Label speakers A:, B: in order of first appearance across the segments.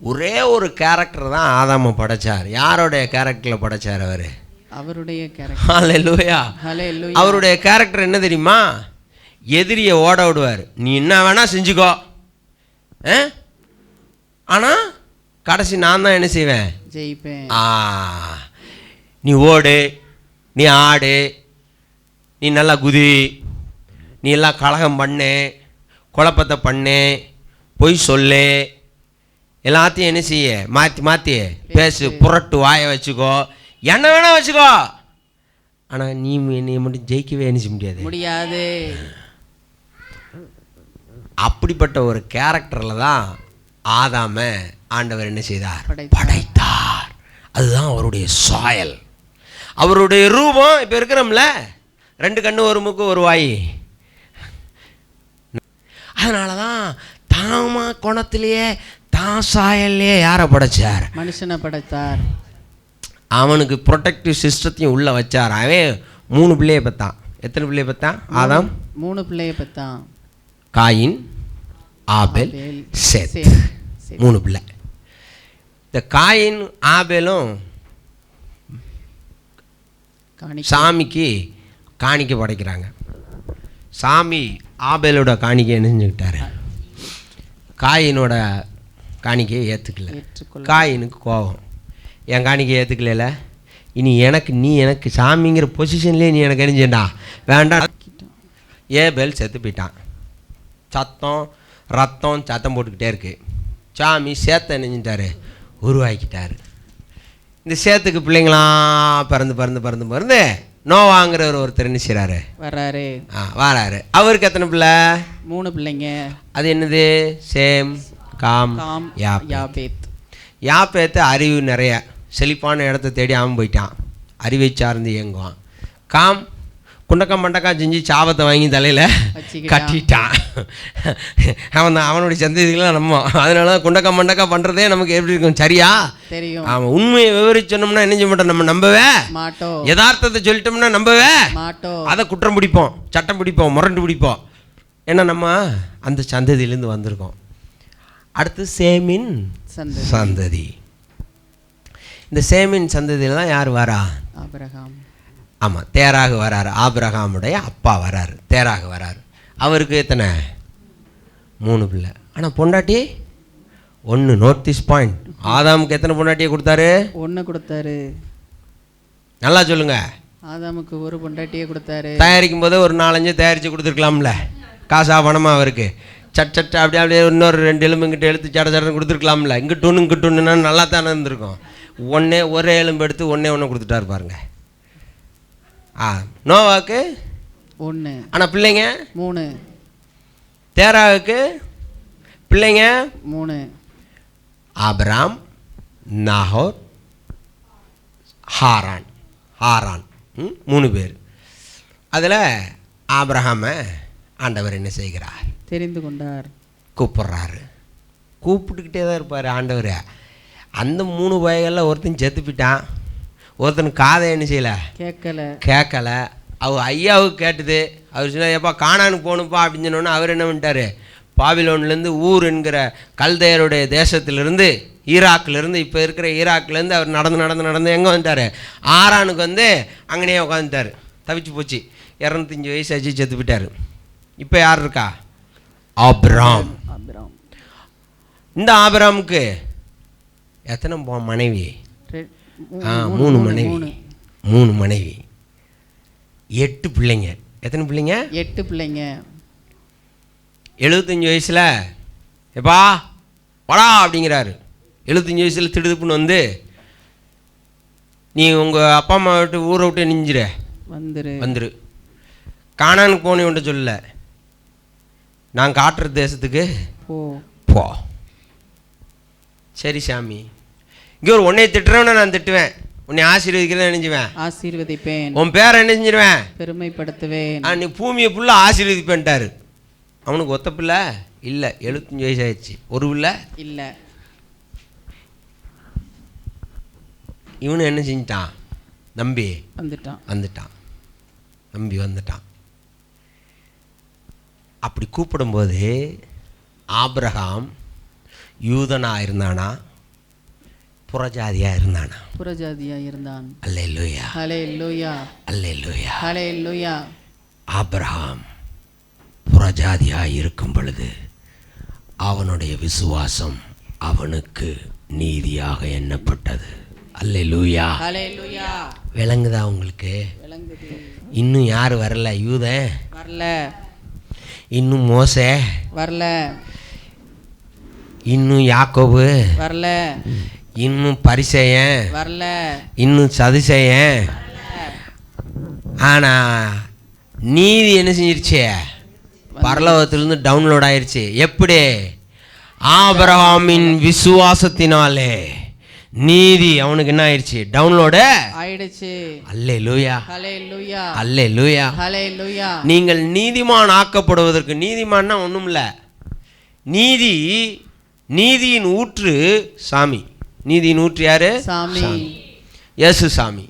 A: ஒரே ஒரு கேரக்டர் தான் ஆதாம படைச்சார். யாருடைய கேரக்டரில் படைச்சார் அவர்?
B: அவருடைய கேரக்டர்
A: அவருடைய கேரக்டர் என்ன தெரியுமா? எதிரியை ஓட விடுவார். நீ என்ன வேணா செஞ்சுக்கோ. ஆ? ஆனால் கடைசி நான் தான் என்ன செய்வேன்?
B: ஜெயிப்பேன்.
A: ஆ. நீ ஓடு நீ ஆடு நீ நல்லா குதி நீ எல்லாம் கலகம் பண்ணு குழப்பத்தை பண்ணு பொய் சொல்லு. எல்லாத்தையும் என்ன செய்ய? மாற்றி மாற்றி பேசு புரட்டு வாயை வச்சுக்கோ. என்ன வேணா வச்சுக்கோ. ஆனால் நீ என்னை மட்டும் ஜெயிக்கவே என்ன செய்ய முடியாது?
B: முடியாது.
A: அப்படிப்பட்ட ஒரு கேரக்டரில் தான் ஆதாம ஆண்டவர் என்ன செய்தார்?
B: படைத்தார்.
A: படைத்தார். அதுதான் அவருடைய சாயல் அவருடைய ரூபம் இப்போ இருக்கிறோம்ல? ரெண்டு கண்ணு ஒரு மூக்கு ஒரு வாய். அதனால தான் தாமா குணத்திலேயே தான் சாயல்லையே யாரை படைச்சார்?
B: மனுஷனை படைத்தார்.
A: அவனுக்கு ப்ரொடெக்டிவ் சிஸ்டத்தையும் உள்ளே வச்சார். அவன் மூணு பிள்ளையை பத்தான். எத்தனை பிள்ளையை பத்தான்? ஆதாம்
B: மூணு பிள்ளைய பெத்தான்.
A: காயின் ஆபேல் சேத். மூணு பிள்ளை. இந்த காயின் ஆபேலும் சாமிக்கு காணிக்கை படைக்கிறாங்க. சாமி ஆபேலோட காணிக்கை என்ன செஞ்சுக்கிட்டாரு காயினோட காணிக்கையை ஏற்றுக்கல காயினுக்கு கோபம். என் காணிக்கையை ஏற்றுக்கல இனி எனக்கு நீ எனக்கு சாமிங்கிற பொசிஷன்லேயே நீ எனக்கு அறிஞ்சேன்டா வேண்டாம். ஏபேல் செத்து போயிட்டான். சத்தம் ரத்தம் சத்தம் போட்டுக்கிட்டே இருக்கு. சாமி சேத்தை நெஞ்சிட்டாரு உருவாக்கிட்டாரு. இந்த சேத்துக்கு பிள்ளைங்களாம் பிறந்து பிறந்து பிறந்து பிறந்து நோவாங்கிறவர் ஒருத்தர் என்ன செய்கிறாரு
B: வர்றாரு.
A: ஆ வாராரு. அவருக்கு எத்தனை பிள்ளை?
B: மூணு பிள்ளைங்க.
A: அது என்னது? சேம் காம்
B: காம்
A: யாப்
B: யாபேத்
A: யாப்பேத்து அறிவு நிறைய. செழிப்பான இடத்த தேடி அவன் போயிட்டான். அறிவை சார்ந்து இயங்குவான். காம் குண்டக்கம் மண்டக்கம் செஞ்சு சாபத்தை வாங்கி தலையில். கட்டிட்டான். அவன் தான் அவனுடைய சந்ததிகளை நம்ம. அதனால தான் குண்டக்கம் மண்டக்கம் பண்ணுறதே நமக்கு எப்படி இருக்கும்? சரியா?
B: தெரியும்.
A: அவன் உண்மையை விவரிச்சு சொன்னோம்னா என்ன செய்ய மாட்டோம் நம்ம நம்பவே?
B: மாட்டோ
A: யதார்த்தத்தை சொல்லிட்டோம்னா நம்பவே? அதை குற்றம் பிடிப்போம் சட்டம் பிடிப்போம் முரண்டு பிடிப்போம். ஏன்னா நம்ம அந்த சந்ததியிலேருந்து வந்திருக்கோம். அடுத்து சேமின்
B: சந்ததி.
A: இந்த சேமின் சந்ததியில் தான் யார் வரா?
B: ஆபிரகாம்.
A: ஆமாம் தேராக வராரு. ஆபிரகாமுடைய அப்பா வராரு. தேராக வராரு. அவருக்கு எத்தனை? மூணு பிள்ளை. ஆனால் பொண்டாட்டி? ஒன்று நோட்டீஸ் பாயிண்ட் ஆதாமுக்கு எத்தனை பொண்டாட்டியை கொடுத்தாரு?
B: ஒன்று கொடுத்தாரு.
A: நல்லா சொல்லுங்க.
B: ஆதாமுக்கு ஒரு பொண்டாட்டியே கொடுத்தாரு.
A: தயாரிக்கும் போதே ஒரு நாலஞ்சு தயாரித்து கொடுத்துருக்கலாம்ல. காசா பணமா அவருக்கு. சட் சட் அப்படி அப்படியே இன்னொரு ரெண்டு எலும்புங்கிட்ட எழுத்து சட சடன்னு கொடுத்துருக்கலாம்ல. இங்கிட்டு ஒன்று இங்கிட்டு ஒன்றுனா நல்லா தானே இருந்திருக்கும். ஒன்றே ஒரே எலும்பு எடுத்து ஒன்றே ஒன்று கொடுத்துட்டாரு பாருங்க. ஆ. நோவாக்கு
B: ஒன்று
A: ஆனால் பிள்ளைங்க?
B: மூணு.
A: தேராவுக்கு? பிள்ளைங்க?
B: மூணு.
A: Abram Nahor Haran. ஹாரான். ம், மூணு பேர். அதில் ஆபிரகாமை ஆண்டவர் என்ன செய்கிறார்?
B: தெரிந்து கொண்டார்.
A: கூப்பிட்றாரு. கூப்பிட்டுக்கிட்டே தான் இருப்பார் ஆண்டவர். அந்த மூணு வயகளில் ஒருத்தன் செத்து போயிட்டான் ஒருத்தன் காதை என்ன செய்யலை?
B: கேட்கல
A: கேட்கல அவர் ஐயாவுக்கு கேட்டது. அவர் சொன்னார் எப்பா காணானுக்கு போகணுப்பா அப்படின்னு சொன்னோன்னே அவர் என்ன பண்ணிட்டாரு? பாபிலோன்லேருந்து ஊர் என்கிற கல்தையருடைய தேசத்திலிருந்து ஈராக்லேருந்து இப்போ இருக்கிற ஈராக்லேருந்து அவர் நடந்து நடந்து நடந்து எங்கே வந்துட்டார்? ஆறானுக்கு வந்து அங்கனையே உட்காந்துட்டார் தவிச்சு போச்சு. இரநூத்தஞ்சு வயசாச்சு செத்து போயிட்டார். இப்போ யார் இருக்கா? ஆப்ராம். இந்த ஆபிராமுக்கு எத்தனை பொ- மனைவி?
B: மூணு,
A: மனைவி.
B: மூணு.
A: மனைவி. எட்டு பிள்ளைங்க. எத்தனை பிள்ளைங்க?
B: எட்டு பிள்ளைங்க.
A: எழுபத்தஞ்சி வயசில். எப்பா வாடா அப்படிங்கிறாரு. எழுபத்தஞ்சி வயசில் திடுதுப்புன்னு வந்து நீ உங்கள் அப்பா அம்மா விட்டு ஊரை விட்டு நிஞ்சிரு.
B: வந்துரு.
A: வந்துரு. காணானுக்கு போனேன்ட்டு சொல்லல. நான் காட்டுற தேசத்துக்கு
B: போ.
A: போ. சரி சாமி. இங்கே ஒரு உன்னைய திட்டுறவனை நான் திட்டுவேன். உன்னை ஆசீர்வதிக்கிறத நினைஞ்சுவேன்.
B: ஆசீர்வதிப்பேன்.
A: உன் பேரை என்ன செஞ்சிருவேன்
B: பெருமைப்படுத்துவேன்.
A: ஆ, நீ பூமியை ஃபுல்லாக ஆசீர்வதிப்பேன்ட்டாரு அவனுக்கு ஒத்த பிள்ளை இல்லை எழுபத்தஞ்சி வயசு ஆயிடுச்சு ஒரு பிள்ளை?
B: இல்ல.
A: இவனு என்ன செஞ்சிட்டான்? நம்பி.
B: வந்துட்டான்.
A: வந்துட்டான். நம்பி வந்துட்டான். அப்படி கூப்பிடும்போது ஆபிரகாம் யூதனா இருந்தானா? புறஜாதியா இருந்தானா?
B: புறஜாதியா இருந்தான்.
A: அல்லேலூயா. அல்லேலூயா.
B: ஹலே லூயா
A: ஆபிரகாம் புறஜாதியா இருக்கும் பொழுது அவனுடைய விசுவாசம் அவனுக்கு நீதியாக எண்ணப்பட்டது. அல்லேலூயா.
B: ஹலே லூயா
A: விளங்குதா உங்களுக்கு? இன்னும் யார் வரல? யூதன்
B: வரல.
A: இன்னும் மோசே?
B: வரல.
A: இன்னும் யாக்கோபு?
B: வரல.
A: இன்னும் பரிசேயன்.
B: வரல.
A: இன்னும் சதுசேயன். ஆனா நீதி என்ன செஞ்சிருச்சு? பரலோகத்திலிருந்து டவுன்லோட் ஆயிருச்சு. எப்படி? ஆபிரகாமின் விசுவாசத்தினாலே. நீதி அவனுக்கு என்ன ஆயிருச்சு? டவுன்லோடு
B: ஆயிடுச்சு.
A: அல்லே லூயா அல்லே லூயா
B: லூயா
A: நீங்கள் நீதிமான் ஆக்கப்படுவதற்கு நீதிமான்னா ஒன்றும் இல்லை நீதி நீதியின் ஊற்று சாமி. நீதியின் ஊற்று யாரு
B: சாமி.
A: இயேசு சாமி.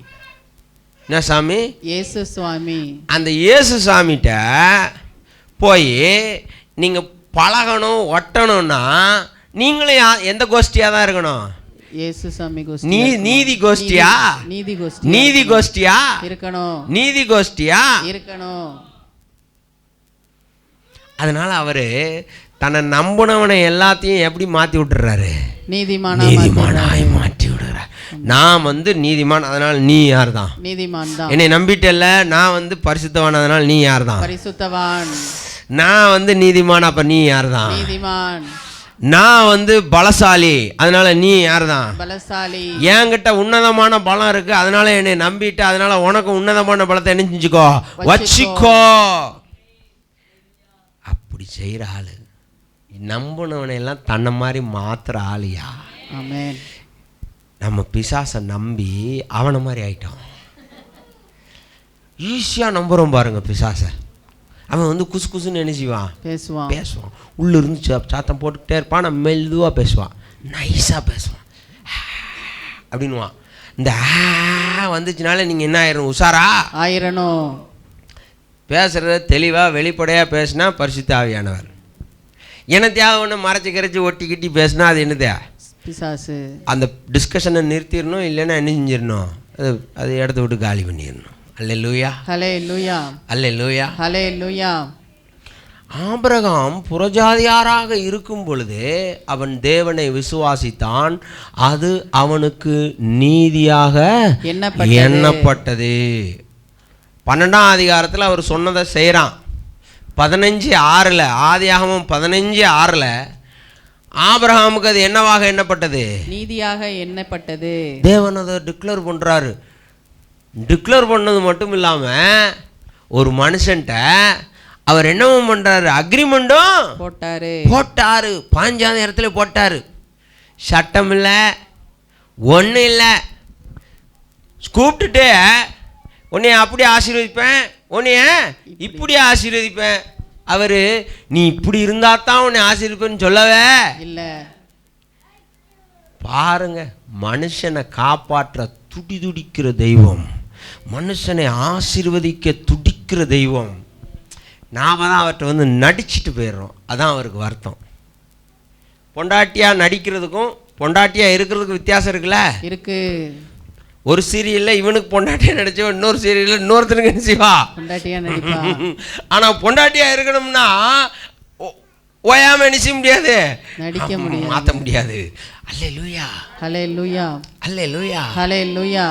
A: என்ன சாமி?
B: இயேசு சுவாமி.
A: அந்த இயேசு சாமிகிட்ட போய் நீங்கள் பழகணும் ஒட்டணும்னா நீங்களும் எந்த கோஷ்டியாக தான் இருக்கணும்? நீதி கோஷ்டியா?
B: நீதி கோஷ்டி
A: நீதி கோஷ்டியா?
B: இருக்கணும்.
A: நீதி கோஷ்டியா?
B: இருக்கணும்.
A: அதனால அவரு தன்னை நம்புனவனை எல்லாத்தையும் எப்படி மாற்றி விட்டுறாரு? நீதிமானாய் மாற்றி விடுறார் நான் வந்து நீதிமான் அதனால நீ யார் தான்
B: நீதிமான் தான்.
A: என்னை நம்பிட்டல்ல நான் வந்து பரிசுத்தவான் அதனால நீ யார் தான்
B: பரிசுத்தவான்.
A: நான் வந்து நீதிமான் அப்ப நீ யார் தான்
B: நீதிமான்.
A: நான் வந்து பலசாலி அதனால நீ யார் தான்
B: பலசாலி.
A: என்கிட்ட உன்னதமான பலம் இருக்கு அதனால என்னை நம்பிட்டு அதனால உனக்கு உன்னதமான பலத்தை என்ன செஞ்சுக்கோ. வச்சுக்கோ. அப்படி செய்யற ஆளு நம்பினவனை எல்லாம் தன்னை மாதிரி மாத்துற ஆளுயா? நம்ம பிசாசை நம்பி அவனை மாதிரி ஆயிட்டோம். ஈஸியாக நம்புகிறோம் பாருங்க பிசாசை. அவன் வந்து குசு குசுன்னு என்ன செய்வான்?
B: பேசுவான்.
A: பேசுவான். உள்ள இருந்து சாத்தம் போட்டுக்கிட்டே இருப்பான் நான் மெதுவாக பேசுவான். நைஸாக பேசுவான். அப்படின்வான் இந்த ஆ வந்துச்சுனால நீங்கள் என்ன ஆயிரும் உஷாரா?
B: ஆயிரணும்.
A: பேசுகிறத தெளிவாக வெளிப்படையாக பேசினா பரிசுத்த ஆவியானவர். என்னத்தையாவது ஒன்று மறைச்சி கரைச்சி ஒட்டி கிட்டி பேசினா அது என்னதே?
B: பிசாசு.
A: அந்த டிஸ்கஷனை நிறுத்திடணும் இல்லைன்னா என்ன செஞ்சிடணும்? அது அது இடத்த விட்டு காலி பண்ணிடணும். அல்ல லூயா
B: ஹலே லூயா
A: அல்ல லூயா
B: ஹலே லூயா
A: ஆபிரகாம் புறஜாதியாராக இருக்கும் பொழுது அவன் தேவனை விசுவாசித்தான். அது அவனுக்கு நீதியாக.
B: எண்ணப்பட்டது.
A: பன்னெண்டாம் அதிகாரத்தில் அவர் சொன்னதை செய்கிறான் பதினஞ்சு ஆறில் ஆதியாகமம் பதினஞ்சு ஆறில் ஆபிரகாமுக்கு அது என்னவாக எண்ணப்பட்டது?
B: நீதியாக எண்ணப்பட்டது.
A: தேவன் அதை டிக்ளேர் பண்ணுறாரு டிக்ளேர் பண்ணது மட்டும் இல்லாமல் ஒரு மனுஷன்ட்ட அவர் என்னவும் பண்ணுறாரு அக்ரிமெண்ட்டும்
B: போட்டாரு.
A: போட்டாரு. பாஞ்சாவது இடத்துல போட்டாரு. சட்டம் இல்லை ஒன்றும் இல்லை. கூப்பிட்டுட்டு உன்னைய அப்படி ஆசீர்வதிப்பேன். உன்னைய இப்படி ஆசீர்வதிப்பேன்? அவர் நீ இப்படி இருந்தா தான் உன்னை ஆசீர்வதிப்பேன்னு சொல்லவே
B: இல்ல.
A: பாருங்க மனுஷனை காப்பாற்ற துடி துடிக்கிற தெய்வம். மனுஷனை ஆசீர்வதிக்க துடிக்கிற தெய்வம். நாம தான் அவர்கிட்ட வந்து நடிச்சிட்டு போயிடுறோம். அதான் அவருக்கு வருத்தம். பொண்டாட்டியா நடிக்கிறதுக்கும் பொண்டாட்டியா இருக்கிறதுக்கும் வித்தியாசம் இருக்குல்ல?
B: இருக்கு.
A: ஒரு சீரியலில் இவனுக்கு பொண்டாட்டியா நடிச்சவன் இன்னொரு சீரியலில் இன்னொருத்தனுக்கு என்ன செய்வா?
B: பொண்டாட்டியா நடிப்பா?
A: ஆனா பொண்டாட்டியா இருக்கணும்னா ஓயாம செய்ய முடியாது.
B: நடிக்க முடியாது.
A: மாற்ற முடியாது. அல்லே லூயா
B: ஹலே லூயா
A: அல்லே லூயா
B: ஹலே லூயா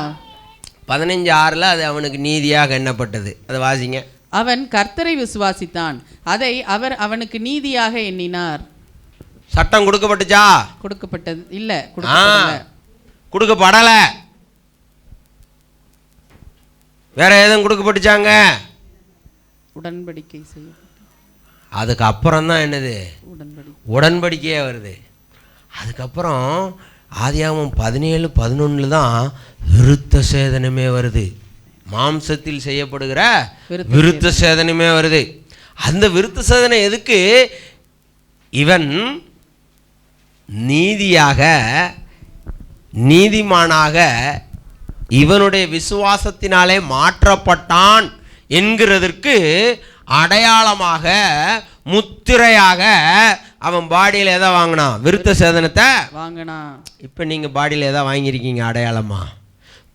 A: பதினஞ்சு ஆறில் அது அவனுக்கு நீதியாக எண்ணப்பட்டது. அதை வாசிங்க.
B: அவன் கர்த்தரை விசுவாசித்தான். அதை அவர் அவனுக்கு நீதியாக எண்ணினார்.
A: சட்டம் கொடுக்கப்பட்டுச்சா?
B: கொடுக்கப்பட்டது இல்ல கொடுக்கப்படலை.
A: வேற எதுவும் கொடுக்கப்பட்டுச்சாங்க?
B: உடன்படிக்கை செய்ய
A: அதுக்கு அப்புறம் தான் என்னது?
B: உடன்படிக்கை.
A: உடன்படிக்கையே வருது. அதுக்கப்புறம் ஆதியாகமம் பதினேழு பதினொன்றில் தான் விருத்த சேதனமே வருது. மாம்சத்தில் செய்யப்படுகிற
B: விருத்த
A: சேதனமே. வருது. அந்த விருத்த சேதனை எதுக்கு? இவன் நீதியாக நீதிமானாக இவனுடைய விசுவாசத்தினாலே மாற்றப்பட்டான் என்கிறதற்கு அடையாளமாக முத்திரையாக அவன் பாடியில் எதை வாங்கினான் விருத்த சேதனத்தை?
B: வாங்கினா.
A: இப்போ நீங்கள் பாடியில் எதை வாங்கியிருக்கீங்க அடையாளமா?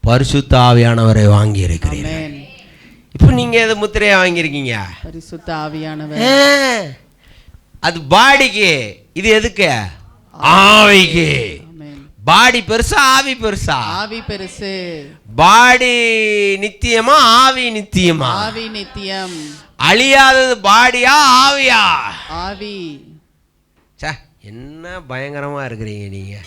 A: பரிசுத்த ஆவியானவரை வாங்கி இருக்கிறீங்க
B: ஆமென்.
A: இப்போ நீங்கள் எதை முத்திரையா வாங்கியிருக்கீங்க?
B: பரிசுத்த ஆவியானவர்.
A: அது பாடிக்கு. இது எதுக்கு? ஆவிக்கு. பாடி பெருசா ஆவி பெருசா?
B: ஆவி பெருசு.
A: பாடி நித்தியமா ஆவி நித்தியமா?
B: ஆவி நித்தியம்.
A: அழியாதது பாடியா ஆவியா?
B: ஆவி.
A: சே என்ன பயங்கரமா இருக்கிறீங்க நீங்க?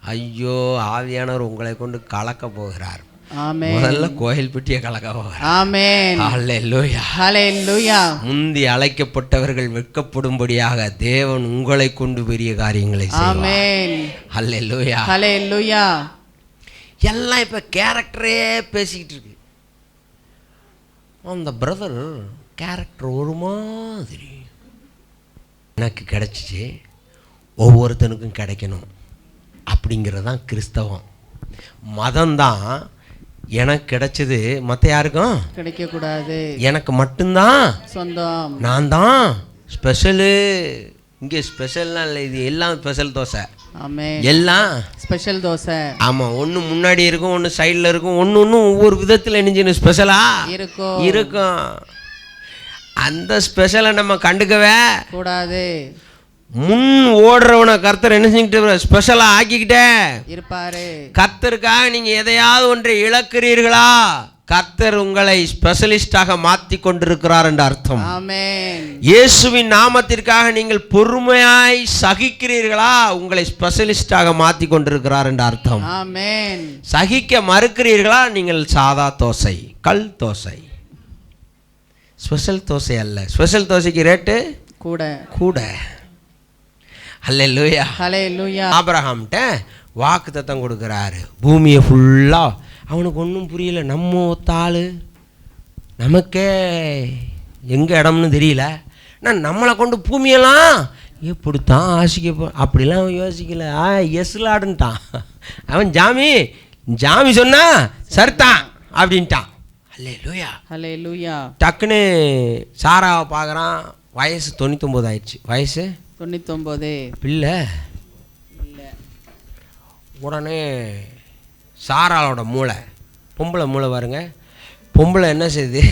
A: ஐயோ ஆவியானவர் உங்களை கொண்டு கலக்க போகிறார். முதல்ல கோயில் பெட்டியை கலக்க போகிறார்
B: ஆமென் ஹalleluya
A: முந்தி அழைக்கப்பட்டவர்கள் வெட்கப்படும்படியாக தேவன் உங்களை கொண்டு பெரிய காரியங்களை செய்வார்.
B: ஆமென்
A: அல்லேலூயா
B: ஹalleluya
A: எல்லாம் இப்போ கேரக்டரே பேசிக்கிட்டு இருக்கு. அந்த பிரதர் கேரக்டர் ஒரு மாதிரி. எனக்கு கிடைச்சிச்சு. ஒவ்வொருத்தனுக்கும் கிடைக்கணும். அப்படிங்கிறது தான் கிறிஸ்தவம். மதம்தான் எனக்கு கிடைச்சது மற்ற யாருக்கும்?
B: கிடைக்க கூடாது
A: எனக்கு மட்டும்தான்.
B: சொந்தம்.
A: நான் தான் ஸ்பெஷலு. இங்கே ஸ்பெஷல்லாம் இல்லை இது எல்லாம் ஸ்பெஷல் தோசை. எல்லாம்.
B: ஸ்பெஷல் தோசை.
A: ஆமாம் ஒன்று முன்னாடி இருக்கும் ஒன்று சைடில் இருக்கும் ஒன்று ஒன்றும் ஒவ்வொரு விதத்தில் இணைஞ்சின்னு ஸ்பெஷலா?
B: இருக்கும்.
A: இருக்கும். அந்த ஸ்பெஷலை நம்ம கண்டுக்கவே
B: கூடாது.
A: முன் ஓடுறவனை கர்த்தர் என்ன செஞ்சுக்கிட்டு ஸ்பெஷலாக ஆக்கிக்கிட்டே.
B: இருப்பாரு.
A: கர்த்தருக்காக நீங்கள் எதையாவது ஒன்றை இழக்கிறீர்களா? கர்த்தர் உங்களை ஸ்பெஷலிஸ்டாக மாற்றி கொண்டிருக்கிறார் என்ற அர்த்தம். இயேசுவின் நாமத்திற்காக நீங்கள் பொறுமையாய் சகிக்கிறீர்களா? உங்களை ஸ்பெஷலிஸ்டாக மாற்றி கொண்டிருக்கிறார் என்ற அர்த்தம். சகிக்க மறுக்கிறீர்களா? நீங்கள் சாதா தோசை கல் தோசை. ஸ்பெஷல் தோசை அல்ல. ஸ்பெஷல் தோசைக்கு ரேட்டு
B: கூட.
A: கூட. அல்லேலூயா
B: ஹalleluya
A: ஆபிரகாம்கிட்ட வாக்கு தத்தம் கொடுக்குறாரு. பூமியை ஃபுல்லாக அவனுக்கு ஒன்றும் புரியல. நம்ம ஒத்தாள். நமக்கே எங்கே இடம்னு தெரியல. நான் நம்மளை கொண்டு பூமியெல்லாம் எப்படித்தான் ஆசிக்க போ அப்படிலாம் அவன் யோசிக்கல. ஆ எஸ்லாடுன்ட்டான் அவன் ஜாமி ஜாமி சொன்னா சரிதான் அப்படின்ட்டான். அல்லே லூயா
B: ஹalleluya
A: டக்குன்னு சாராவை பார்க்குறான். வயசு தொண்ணூத்தொம்பது ஆயிடுச்சு. வயசு
B: 99
A: பிள்ளை? உடனே சாராளோட மூளை. பொம்பளை மூளை பாருங்க. பொம்பளை என்ன செய்யுது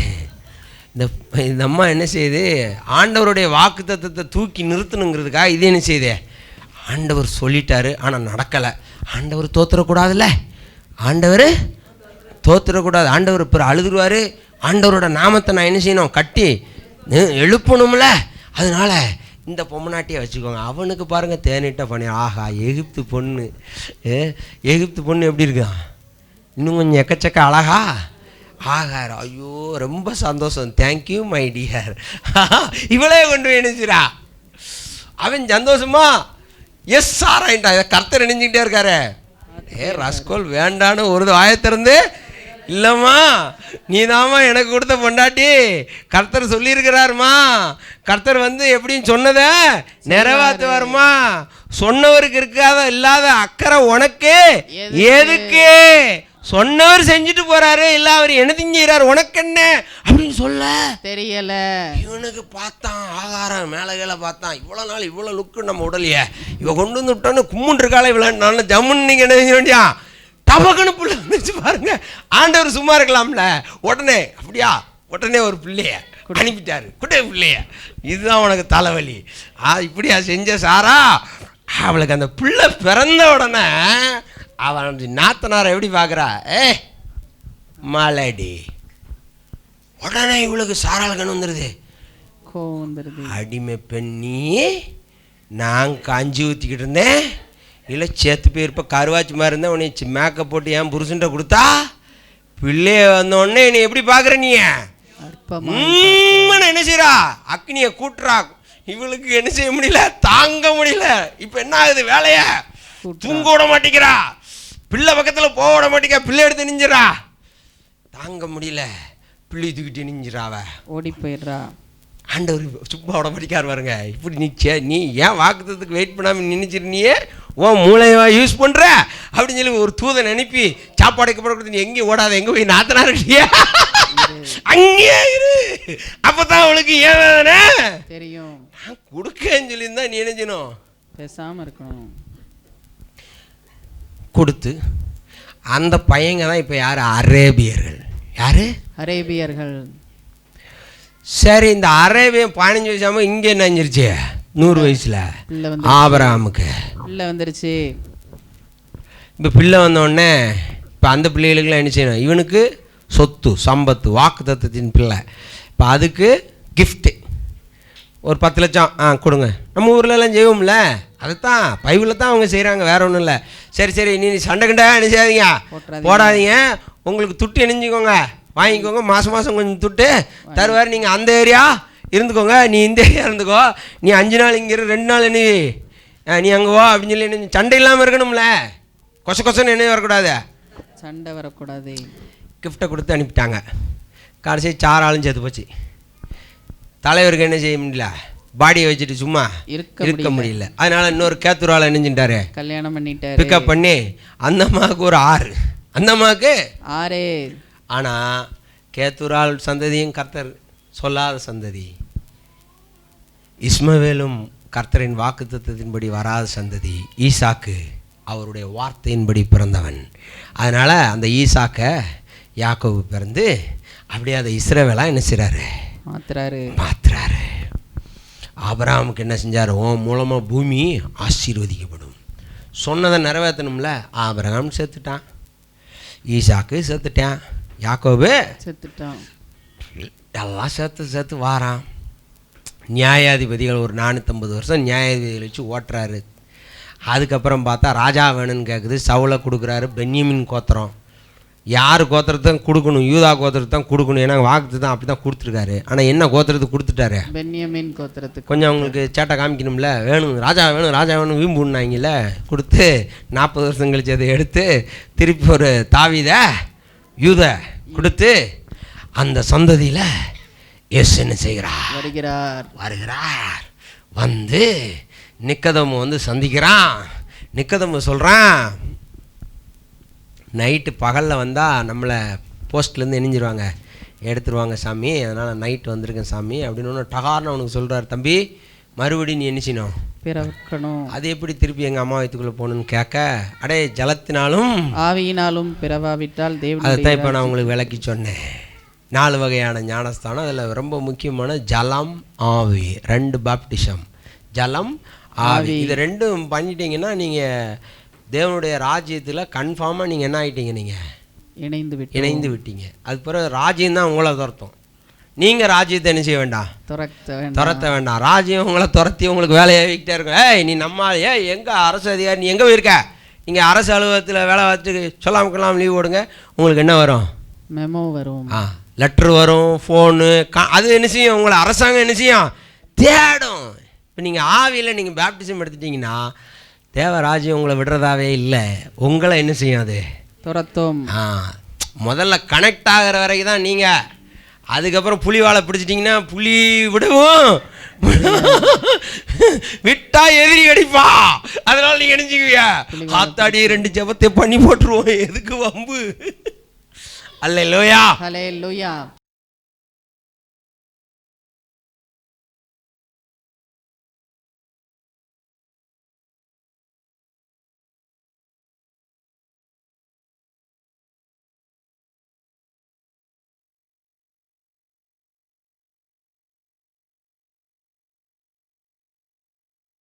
A: இந்த இந்த அம்மா என்ன செய்யுது ஆண்டவருடைய வாக்கு தத்தத்தை தூக்கி நிறுத்தணுங்கிறதுக்காக இது என்ன செய்யுது ஆண்டவர் சொல்லிட்டாரு ஆனால் நடக்கலை. ஆண்டவர் தோத்துறக்கூடாதுல்ல? ஆண்டவர் தோத்துறக்கூடாது. ஆண்டவர் இப்போ அழுதுருவார். ஆண்டவரோட நாமத்தை நான் என்ன செய்யணும்? கட்டி எழுப்பணும்ல. அதனால இந்த பொம்மநாட்டியை வச்சுக்கோங்க. அவனுக்கு பாருங்க தேனிட்ட பண்ணி ஆஹா எகிப்து பொண்ணு. ஏ எகிப்து பொண்ணு எப்படி இருக்கான் இன்னும் கொஞ்சம் எக்கச்சக்க அழகா? ஆகார் ஐயோ ரொம்ப சந்தோஷம். தேங்க்யூ மை டியர் இவளே கொண்டு இணைஞ்சிரா அவன் சந்தோஷமா? எஸ் சாராயின்டா கர்த்தர் இணைஞ்சிக்கிட்டே இருக்காரு. ஏ ரஸ்கோல் வேண்டான்னு ஒரு வாயத்திறந்து இல்லைம்மா நீதாம்மா எனக்கு கொடுத்த பொண்டாட்டி. கர்த்தர் சொல்லியிருக்கிறாருமா. கர்த்தர் வந்து எப்படின்னு சொன்னதை நிறைவேற்றுவாருமா. சொன்னவருக்கு இருக்காத இல்லாத அக்கறை உனக்கு.
B: எதுக்கு?
A: சொன்னவர் செஞ்சுட்டு போறாரு இல்ல அவர் என்ன திங்கிறாரு உனக்கு என்ன அப்படின்னு சொல்ல.
B: தெரியல.
A: இவனுக்கு பார்த்தான் ஆகாரம் மேலே கீழே பார்த்தான். இவ்வளோ நாள் இவ்வளோ லுக்கு நம்ம உடலையே. இவ கொண்டு வந்து விட்டோன்னு கும்முன் இருக்காளே இவ்வளோ நல்ல ஜம்முன்னு நீங்கள் என்ன செய்ய வேண்டியா? டபக்குன்னு புள்ள வந்துச்சு பாருங்க. ஆண்டவர் சும்மா இருக்கலாம்ல. உடனே அப்படியா? உடனே ஒரு பிள்ளைய அனுப்பிட்டாரு. குட்டை பிள்ளைய. இதுதான் உனக்கு தலைவலி. ஆ இப்படியா செஞ்ச சாரா? அவளுக்கு அந்த பிள்ளை பிறந்த உடனே அவன் நாத்தனாரை எப்படி பார்க்குறா? ஏ மாலடி. உடனே இவளுக்கு சாரால் கண் வந்துடுது
B: கோவம் வந்துருது.
A: அடிமை பெண்ணி நான் காஞ்சி ஊற்றிக்கிட்டு இருந்தேன். இல்லை செத்து போயிருப்ப கருவாச்சி மாதிரி இருந்தேன் உன்னை மேக்கப் போட்டு என் புருஷன்ட்ட கொடுத்தா பிள்ளைய வந்த உடனே என்னை எப்படி பார்க்குற நீ? என்ன செய்றா? அக்னியை கூட்டுறா. இவளுக்கு என்ன செய்ய முடியல? தாங்க முடியல. இப்போ என்ன ஆகுது வேலைய. தூங்க விட மாட்டேங்கிறா. பிள்ளை பக்கத்தில் போக விட மாட்டேங்கிறா பிள்ளை எடுத்து நிஞ்சிரா தாங்க முடியல. பிள்ளை தூக்கிட்டு நிஞ்சிரா அவ.
B: ஓடி போயிடுறா.
A: ஆண்டவர் சும்மா விட மாட்டேக்கார் பாருங்க. இப்படி நீ சே நீ ஏன் வாக்குத்தத்துக்கு வெயிட் பண்ணாமல் நினைச்சிருந்தியே உன் மூளையவா யூஸ் பண்ணுற அப்படின்னு சொல்லி ஒரு தூதன் அனுப்பி சாப்பாடு கொடுத்து நீ எங்கேயும் ஓடாத எங்கே போய் நாத்தனா இருக்கியா அங்கேயே இரு. அப்பதான் அவளுக்கு ஏன்
B: தெரியும்.
A: நான் கொடுக்கன்னு சொல்லியிருந்தா நீ என்ன செய்யணும்?
B: பேசாம இருக்கணும்.
A: கொடுத்து அந்த பையங்க தான் இப்போ யார்? அரேபியர்கள். யாரு?
B: அரேபியர்கள்.
A: சரி இந்த அரேபியன் பதினஞ்சு வயசாம இங்கே என்ன செஞ்சிருச்சு? நூறு வயசுல. ஆபராமுக்கு.
B: பிள்ளை வந்துருச்சு.
A: இப்போ பிள்ளை வந்த உடனே இப்போ அந்த பிள்ளைகளுக்கெல்லாம் என்ன செய்யணும்? இவனுக்கு சொத்து சம்பத்து வாக்கு தத்துவத்தின் பிள்ளை. இப்போ அதுக்கு கிஃப்ட்டு ஒரு பத்து லட்சம் ஆ கொடுங்க. நம்ம ஊர்லலாம் செய்வோம்ல. அதுதான் பைபிளில் தான் அவங்க செய்கிறாங்க வேற ஒன்றும் இல்லை. சரி சரி நீ சண்டை கண்டா என்ன செய்யாதீங்க. போடாதீங்க. உங்களுக்கு துட்டு இணைஞ்சிக்கோங்க வாங்கிக்கோங்க மாதம் மாதம் கொஞ்சம் துட்டு. தருவார் நீங்கள் அந்த ஏரியா இருந்துக்கோங்க. நீ இந்த ஏரியா இருந்துக்கோ. நீ அஞ்சு நாள் இங்கே ரெண்டு நாள் என்ன நீ அங்கே வா அப்படின்னு சொல்லி சண்டை இல்லாமல் இருக்கணும்ல? கொச கொசன்னு என்ன வரக்கூடாது.
B: சண்டை வரக்கூடாது.
A: கிஃப்ட்டை கொடுத்து அனுப்பிட்டாங்க. கடைசி சாராலும் செத்து போச்சு. தலைவருக்கு என்ன செய்ய முடியல? பாடியை வச்சுட்டு சும்மா
B: இருக்க
A: முடியல. அதனால இன்னொரு கேத்துரால் நினைஞ்சிட்டாரு
B: கல்யாணம் பண்ணிட்டாரு.
A: பிக்கப் பண்ணி அந்த அம்மாவுக்கு ஒரு ஆறு. அந்த அம்மாவுக்கு
B: ஆரே
A: ஆனால் கேத்துரால் சந்ததியும் கர்த்தர் சொல்லாத சந்ததி. இஸ்மவேலும் கர்த்தரின் வாக்குத்தத்தத்தின்படி வராத சந்ததி ஈசாக்கு அவருடைய வார்த்தையின்படி பிறந்தவன். அதனால் அந்த ஈசாக்கை யாக்கோபு பிறந்து அப்படியே அதை இஸ்ரவேலாக என்ன செய்கிறாரு
B: மாத்துறாரு.
A: மாத்துறாரு. ஆபிரகாமுக்கு என்ன செஞ்சார்? உன் மூலமாக பூமி ஆசீர்வதிக்கப்படும். சொன்னதை நிறைவேற்றணும்ல ஆபிரகாம் செத்துட்டான் ஈசாக்கு செத்துட்டான் யாக்கோபு?
B: செத்துட்டான்.
A: எல்லாம் சேர்த்து சேர்த்து வாரான். நியாயாதிபதிகள் ஒரு நானூற்றம்பது வருஷம் நியாயாதிபதிகள் வச்சு ஓட்டுறாரு. அதுக்கப்புறம் பார்த்தா ராஜா வேணும்னு கேட்குது சவுளை கொடுக்குறாரு. பென்யமின் கோத்திரம். யார் கோத்திரத்தை தான் கொடுக்கணும்? யூதா கோத்திரத்தை தான் கொடுக்கணும். ஏன்னா வாக்குத்து தான் அப்படி தான் கொடுத்துருக்காரு. ஆனால் என்ன கோத்திரத்துக்கு கொடுத்துட்டாரு?
B: பென்யமின் கோத்திரத்துக்கு
A: கொஞ்சம் அவங்களுக்கு சேட்டை காமிக்கணும்ல. வேணும் ராஜா வேணும் ராஜா வேணும் வீம்புன்னாங்கல்ல கொடுத்து நாற்பது வருஷம் கழிச்சு அதை எடுத்து திருப்பி ஒரு தாவித யூத கொடுத்து அந்த சந்ததியில் எஸ் என்ன செய்கிறார்?
B: வருகிறார்.
A: வருகிறார். வந்து நிக்கதமு வந்து சந்திக்கிறான். நிக்கதமு சொல்கிறான் நைட்டு பகலில் வந்தால் நம்மளை போஸ்ட்லேருந்து இணைஞ்சிருவாங்க. எடுத்துருவாங்க சாமி. அதனால் நைட்டு வந்திருக்கேன் சாமி. அப்படின்னு ஒன்று டகார்னு அவனுக்கு சொல்கிறார் தம்பி மறுபடியும் நீ என்ன செய்யணும்?
B: பிறக்கணும்.
A: அது எப்படி திருப்பி எங்கள் அம்மா வயிற்றுக்குள்ளே போகணுன்னு கேட்க? அடே ஜலத்தினாலும்
B: ஆவியினாலும் பிறவாவிட்டால்
A: அதை
B: தேவனுடைய
A: தான் இப்போ நான் உங்களுக்கு விளக்கி சொன்னேன். நாலு வகையான ஞானஸ்தானம். அதில் ரொம்ப முக்கியமான ஜலம் ஆவி ரெண்டு பாப்டிசம் ஜலம் ஆவி. இது ரெண்டும் பண்ணிட்டீங்கன்னா நீங்கள் தேவனுடைய ராஜ்யத்தில் கன்ஃபார்மாக நீங்கள் என்ன ஆகிட்டீங்க நீங்கள்
B: இணைந்து விட்டு
A: இணைந்து விட்டீங்க. அது பிறகு ராஜ்யம் தான் உங்களை துரத்தும். நீங்கள் ராஜ்யத்தை என்ன செய்ய வேண்டாம்?
B: துரத்த வேண்டாம்.
A: ராஜ்யம் உங்களை துரத்தி உங்களுக்கு வேலையை வைக்கிட்டே இருக்கும். ஏய் நீ நம்ம. ஏய் எங்கே அரசு அதிகாரி நீ எங்கே போயிருக்க? நீங்கள் அரசு அலுவலகத்தில் வேலை வச்சு சொல்லாம கொள்ளாம லீவ் போடுங்க. உங்களுக்கு என்ன வரும்?
B: மெமோ வரும்.
A: ஆ லெட்ரு வரும் ஃபோனு கா அது என்ன செய்யும்? உங்களை அரசாங்கம் என்ன செய்யும்? தேடும். இப்போ நீங்கள் ஆவியில் நீங்கள் பேப்டிசம் எடுத்துட்டீங்கன்னா தேவராஜ்யம் உங்களை விடுறதாவே இல்லை. உங்களை என்ன செய்யும் அது?
B: துரத்தும்.
A: ஆ முதல்ல கனெக்ட் ஆகிற வரைக்கும் தான் நீங்கள் அதுக்கப்புறம் புலி வாழை பிடிச்சிட்டிங்கன்னா புலி விடுவோம். விட்டா எதிரி கடிப்பா அதனால நீங்க நினைச்சுக்குவியா ஆத்தாடி ரெண்டு ஜபத்தை பண்ணி போட்டுருவோம். எதுக்கு வம்பு? அல்ல
B: லூயா